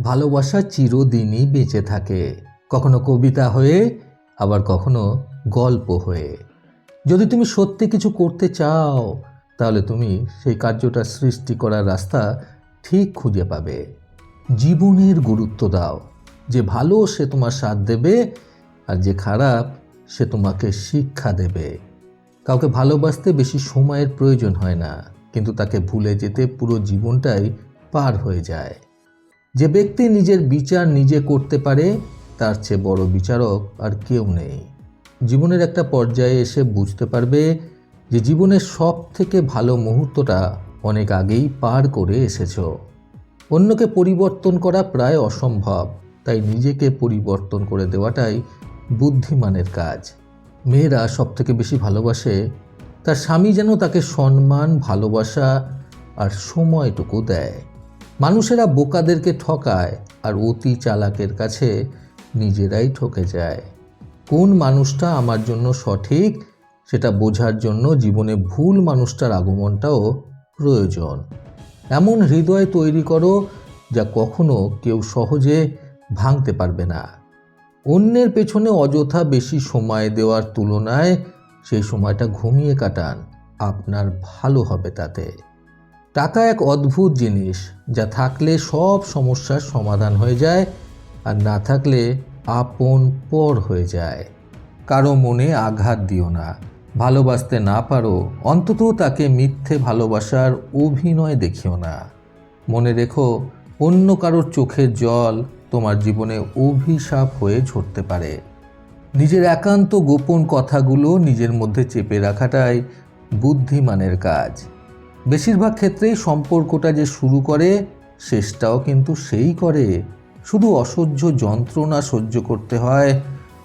ভালোবাসা চিরদিনই বেঁচে থাকে। কখনো কবিতা হয়ে, আবার কখনো গল্প হয়ে। যদি তুমি সত্যি কিছু করতে চাও, তাহলে তুমি সেই কার্যটা সৃষ্টি করার রাস্তা ঠিক খুঁজে পাবে। জীবনের গুরুত্ব দাও। যে ভালো সে তোমার সাথ দেবে, আর যে খারাপ সে তোমাকে শিক্ষা দেবে। কাউকে ভালোবাসতে বেশি সময়ের প্রয়োজন হয় না, কিন্তু তাকে ভুলে যেতে পুরো জীবনটাই পার হয়ে যায়। যে ব্যক্তি নিজের বিচার নিজে করতে পারে, তার চেয়ে বড় বিচারক আর কেউ নেই। জীবনের একটা পর্যায়ে এসে বুঝতে পারবে যে জীবনের সব থেকে ভালো মুহূর্তটা অনেক আগেই পার করে এসেছ। অন্যকে পরিবর্তন করা প্রায় অসম্ভব, তাই নিজেকে পরিবর্তন করে দেওয়াটাই বুদ্ধিমানের কাজ। মেয়েরা সব থেকে বেশি ভালোবাসে তার স্বামী যেন তাকে সম্মান, ভালোবাসা আর সময়টুকু দেয়। মানুষেরা বোকাদেরকে ঠকায় আর অতি চালাকের কাছে নিজেরাই ঠকে যায়। কোন মানুষটা আমার জন্য সঠিক, সেটা বোঝার জন্য জীবনে ভুল মানুষটার আগমনটাও প্রয়োজন। এমন হৃদয় তৈরি করো যা কখনো কেউ সহজে ভাঙতে পারবে না। অন্যের পেছনে অযথা বেশি সময় দেওয়ার তুলনায় সেই সময়টা ঘুমিয়ে কাটান, আপনার ভালো হবে তাতে। টাকা এক অদ্ভুত জিনিস, যা থাকলে সব সমস্যার সমাধান হয়ে যায় আর না থাকলে আপন পর হয়ে যায়। কারও মনে আঘাত দিও না। ভালোবাসতে না পারো, অন্তত তাকে মিথ্যে ভালোবাসার অভিনয় দেখিও না। মনে রেখো, অন্য কারোর চোখের জল তোমার জীবনে অভিশাপ হয়ে ঝরতে পারে। নিজের একান্ত গোপন কথাগুলো নিজের মধ্যে চেপে রাখাটাই বুদ্ধিমানের কাজ। বেশিরভাগ ক্ষেত্রেই সম্পর্কটা যে শুরু করে, শেষটাও কিন্তু সেই করে। শুধু অসহ্য যন্ত্রণা সহ্য করতে হয়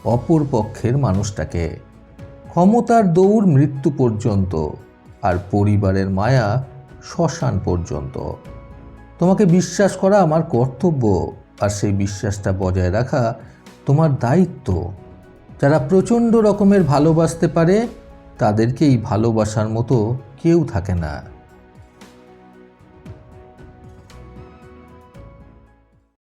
অপর পক্ষের মানুষটাকে। ক্ষমতার দৌড় মৃত্যু পর্যন্ত আর পরিবারের মায়া শ্মশান পর্যন্ত। তোমাকে বিশ্বাস করা আমার কর্তব্য আর সেই বিশ্বাসটা বজায় রাখা তোমার দায়িত্ব। যারা প্রচণ্ড রকমের ভালোবাসতে পারে, তাদেরকেই ভালোবাসার মতো কেউ থাকে না।